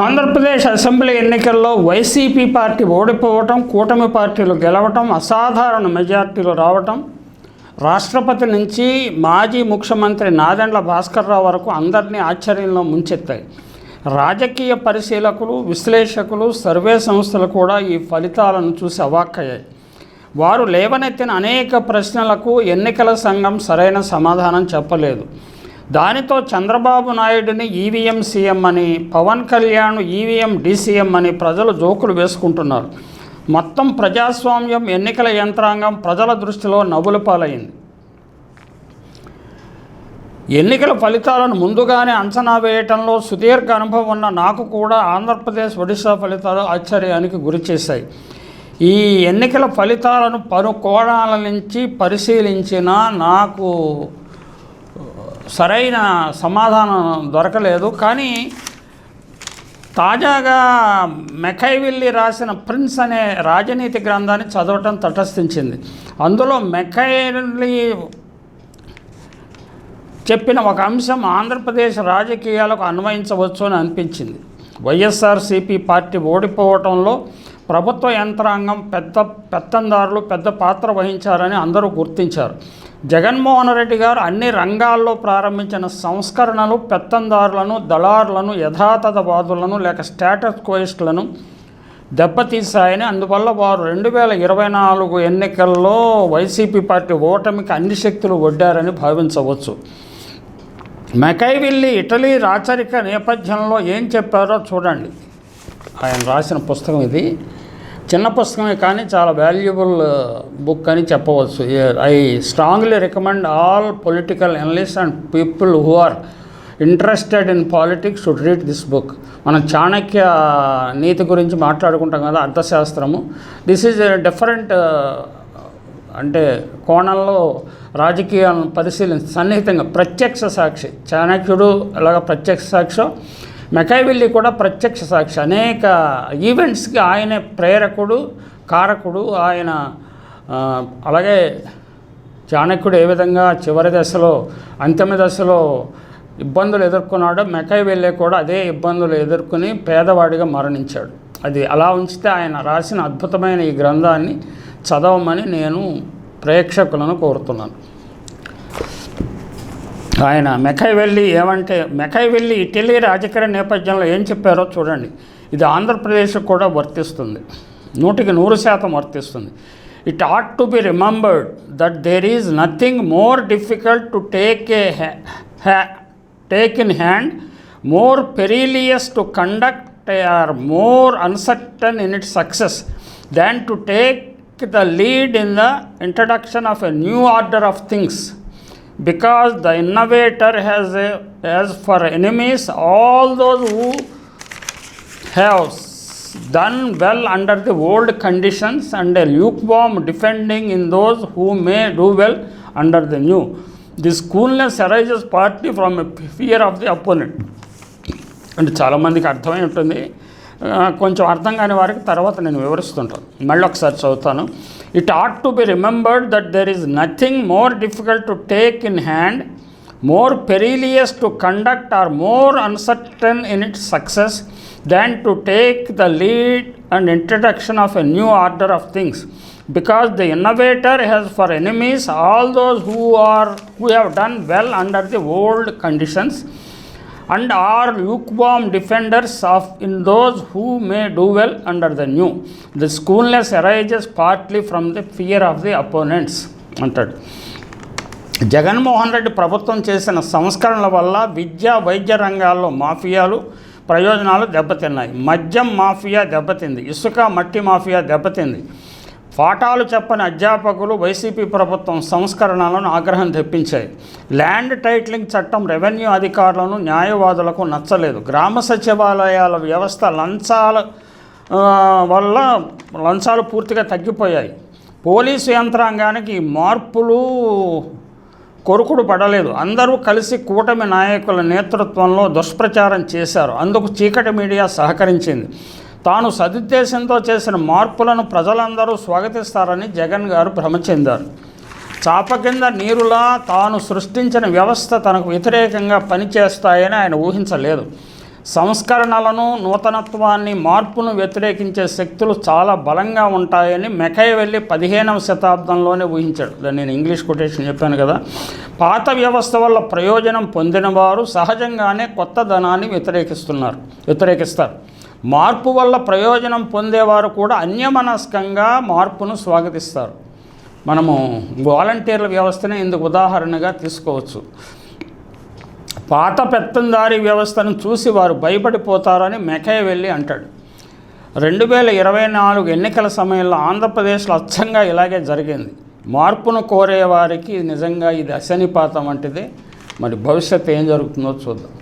Andhra Pradesh assembly ఎన్నికల్లో YCP party ఓడిపోవటం కూటమి పార్టీలు గెలవటం అసాధారణ మెజార్టీలు రావటం రాష్ట్రపతి నుంచి మాజీ ముఖ్యమంత్రి నాదెండ్ల భాస్కర్రావు వరకు అందరినీ ఆశ్చర్యంలో ముంచెత్తాయి. రాజకీయ పరిశీలకులు విశ్లేషకులు సర్వే సంస్థలు కూడా ఈ ఫలితాలను చూసి అవాక్కయ్యాయి. వారు లేవనెత్తిన అనేక ప్రశ్నలకు ఎన్నికల సంఘం సరైన సమాధానం చెప్పలేదు. దానితో చంద్రబాబు నాయుడిని ఈవీఎం సీఎం అని పవన్ కళ్యాణ్ ఈవీఎం డీసీఎం అని ప్రజలు జోకులు వేసుకుంటున్నారు. మొత్తం ప్రజాస్వామ్యం ఎన్నికల యంత్రాంగం ప్రజల దృష్టిలో నవ్వుల పాలైంది. ఎన్నికల ఫలితాలను ముందుగానే అంచనా వేయటంలో సుదీర్ఘ అనుభవం ఉన్న నాకు కూడా ఆంధ్రప్రదేశ్ ఒడిశా ఫలితాలు ఆశ్చర్యానికి గురిచేశాయి ఈ ఎన్నికల ఫలితాలను పలు కోణాల నుంచి పరిశీలించిన నాకు సరైన సమాధానం దొరకలేదు. కానీ తాజాగా మెకైవిల్లి రాసిన ప్రిన్స్ అనే రాజనీతి గ్రంథాన్ని చదవటం తటస్థించింది. అందులో మెకైవిల్లి చెప్పిన ఒక అంశం ఆంధ్రప్రదేశ్ రాజకీయాలకు అన్వయించవచ్చు అని అనిపించింది. వైఎస్ఆర్సీపీ పార్టీ ఓడిపోవటంలో ప్రభుత్వ యంత్రాంగం పెద్ద పెత్తందారులు పెద్ద పాత్ర వహించారని అందరూ గుర్తించారు. జగన్మోహన్ రెడ్డి గారు అన్ని రంగాల్లో ప్రారంభించిన సంస్కరణలు పెత్తందారులను దళారులను యథాతథవాదులను లేక స్టేటస్ కోయిస్టులను దెబ్బతీశాయని అందువల్ల వారు రెండు వేల ఇరవై నాలుగు ఎన్నికల్లో వైసీపీ పార్టీ ఓటమికి అన్ని శక్తులు ఒడ్డారని భావించవచ్చు. మెకైవిల్లి ఇటలీ రాచరిక నేపథ్యంలో ఏం చెప్పారో చూడండి. ఆయన రాసిన పుస్తకం ఇది. చిన్న పుస్తకమే కానీ చాలా వాల్యుబుల్ బుక్ uh, అని చెప్పవచ్చు. I strongly recommend all political analyst and people who are interested in politics should read this book మనం చాణక్య uh, నీతి గురించి మాట్లాడుకుంటాం కదా అర్థశాస్త్రము దిస్ ఈజ్ డిఫరెంట్ uh, అంటే కోణంలో రాజకీయాలను పరిశీలించి సన్నిహితంగా ప్రత్యక్ష సాక్షి. చాణక్యుడు అలాగా ప్రత్యక్ష సాక్షి? మెకైవిల్లి కూడా ప్రత్యక్ష సాక్షి. అనేక ఈవెంట్స్కి ఆయనే ప్రేరకుడు కారకుడు ఆయన అలాగే చాణక్యుడు ఏ విధంగా చివరి దశలో అంతిమ దశలో ఇబ్బందులు ఎదుర్కొన్నాడో మెకైవెల్లే కూడా అదే ఇబ్బందులు ఎదుర్కొని పేదవాడిగా మరణించాడు. అది అలా ఉంచితే ఆయన రాసిన అద్భుతమైన ఈ గ్రంథాన్ని చదవమని నేను ప్రేక్షకులను కోరుతున్నాను. ఆయన మెకైవెల్లి ఏమంటే మెకైవెల్లి ఇటలీ రాజకీయ నేపథ్యంలో ఏం చెప్పారో చూడండి. ఇది ఆంధ్రప్రదేశ్ కూడా వర్తిస్తుంది. నూటికి నూరు శాతం వర్తిస్తుంది. It ought to be remembered that there is nothing more difficult to take a take in hand more perilous to conduct or more uncertain in it success than to take the lead in the introduction of a new order of things because the innovator has, a, has for enemies all those who have s- done well under the old conditions and a lukewarm defending in those who may do well under the new. This coolness arises partly from a fear of the opponent. అంటే చాలామందికి అర్థమై ఉంటుంది ఆ, కొంచెం అర్థం కాని వారికి తర్వాత నేను వివరిస్తుంటాను మళ్ళీ ఒకసారి చదువుతాను It ought to be remembered that there is nothing more difficult to take in hand, more perilous to conduct, or more uncertain in its success than to take the lead and introduction of a new order of things. Because the innovator has for enemies all those who are who have done well under the old conditions and are lukewarm defenders of in those who may do well under the new. This coolness arises partly from the fear of the opponents. అంటాడు జగన్మోహన్ రెడ్డి ప్రభుత్వం చేసిన సంస్కరణల వల్ల విద్యా వైద్య రంగాల్లో మాఫియాలు ప్రయోజనాలు దెబ్బతిన్నాయి మద్యం మాఫియా దెబ్బతింది ఇసుక మట్టి మాఫియా దెబ్బతింది పాఠాలు చెప్పని అధ్యాపకులు వైసీపీ ప్రభుత్వం సంస్కరణలను ఆగ్రహం తెప్పించాయి. ల్యాండ్ టైటిలింగ్ చట్టం రెవెన్యూ అధికారులను న్యాయవాదులకు నచ్చలేదు. గ్రామ సచివాలయాల వ్యవస్థ లంచాల వల్ల లంచాలు పూర్తిగా తగ్గిపోయాయి. పోలీసు యంత్రాంగానికి మార్పులు కొరుకుడు పడలేదు. అందరూ కలిసి కూటమి నాయకుల నేతృత్వంలో దుష్ప్రచారం చేశారు. అందుకు చీకటి మీడియా సహకరించింది. తాను సదుద్దేశంతో చేసిన మార్పులను ప్రజలందరూ స్వాగతిస్తారని జగన్ గారు భ్రమ చెందారు. చాప కింద నీరులా తాను సృష్టించిన వ్యవస్థ తనకు వ్యతిరేకంగా పనిచేస్తాయని ఆయన ఊహించలేదు. సంస్కరణలను నూతనత్వాన్ని మార్పును వ్యతిరేకించే శక్తులు చాలా బలంగా ఉంటాయని మెకై వెళ్ళి పదిహేనవ శతాబ్దంలోనే ఊహించాడు. దాన్ని నేను ఇంగ్లీష్ కొటేషన్ చెప్పాను కదా. పాత వ్యవస్థ వల్ల ప్రయోజనం పొందిన వారు సహజంగానే కొత్త ధనాన్ని వ్యతిరేకిస్తున్నారు వ్యతిరేకిస్తారు. మార్పు వల్ల ప్రయోజనం పొందేవారు కూడా అన్యమనస్కంగా మార్పును స్వాగతిస్తారు. మనము వాలంటీర్ల వ్యవస్థనే ఇందుకు ఉదాహరణగా తీసుకోవచ్చు. పాత పెత్తందారీ వ్యవస్థను చూసి వారు భయపడిపోతారని మెకయ వెళ్ళి అంటాడు. రెండు వేల ఇరవై నాలుగు ఎన్నికల సమయంలో ఆంధ్రప్రదేశ్లో అచ్చంగా ఇలాగే జరిగింది. మార్పును కోరే వారికి నిజంగా ఇది అశనిపాతం వంటిది. మరి భవిష్యత్తు ఏం జరుగుతుందో చూద్దాం.